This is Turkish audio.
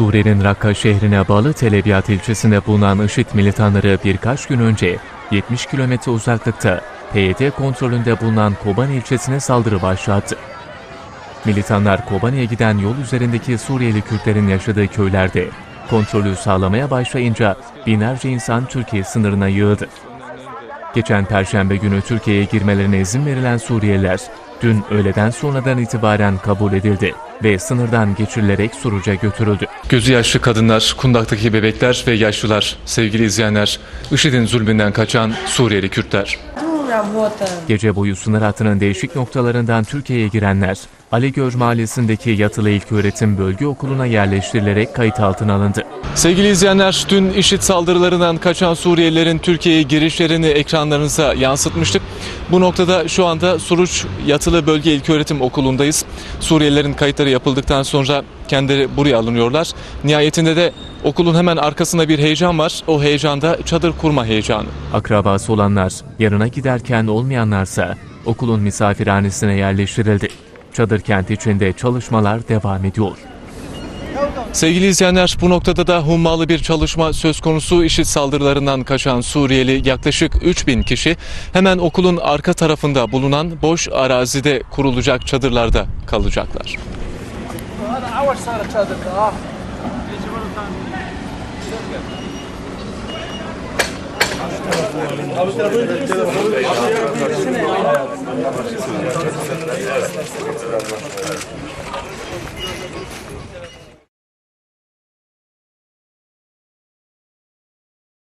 Suriye'nin Rakka şehrine bağlı Tel Abyad ilçesinde bulunan IŞİD militanları birkaç gün önce 70 kilometre uzaklıkta PYD kontrolünde bulunan Kobani ilçesine saldırı başlattı. Militanlar Kobani'ye giden yol üzerindeki Suriyeli Kürtlerin yaşadığı köylerde kontrolü sağlamaya başlayınca binlerce insan Türkiye sınırına yığıldı. Geçen Perşembe günü Türkiye'ye girmelerine izin verilen Suriyeliler, dün öğleden sonradan itibaren kabul edildi ve sınırdan geçirilerek Suruç'a götürüldü. Gözü yaşlı kadınlar, kundaktaki bebekler ve yaşlılar, sevgili izleyenler, IŞİD'in zulmünden kaçan Suriyeli Kürtler. Gece boyu sınır hattının değişik noktalarından Türkiye'ye girenler, Aligöz Mahallesi'ndeki yatılı ilköğretim bölge okuluna yerleştirilerek kayıt altına alındı. Sevgili izleyenler, dün IŞİD saldırılarından kaçan Suriyelilerin Türkiye'ye girişlerini ekranlarınıza yansıtmıştık. Bu noktada şu anda Suruç Yatılı Bölge İlköğretim Okulu'ndayız. Suriyelilerin kayıtları yapıldıktan sonra kendileri buraya alınıyorlar. Nihayetinde de okulun hemen arkasında bir heyecan var. O heyecanda çadır kurma heyecanı. Akrabası olanlar, yanına giderken olmayanlarsa okulun misafirhanesine yerleştirildi. Çadır kent içinde çalışmalar devam ediyor. Sevgili izleyenler bu noktada da hummalı bir çalışma söz konusu. IŞİD saldırılarından kaçan Suriyeli yaklaşık 3000 kişi hemen okulun arka tarafında bulunan boş arazide kurulacak çadırlarda kalacaklar.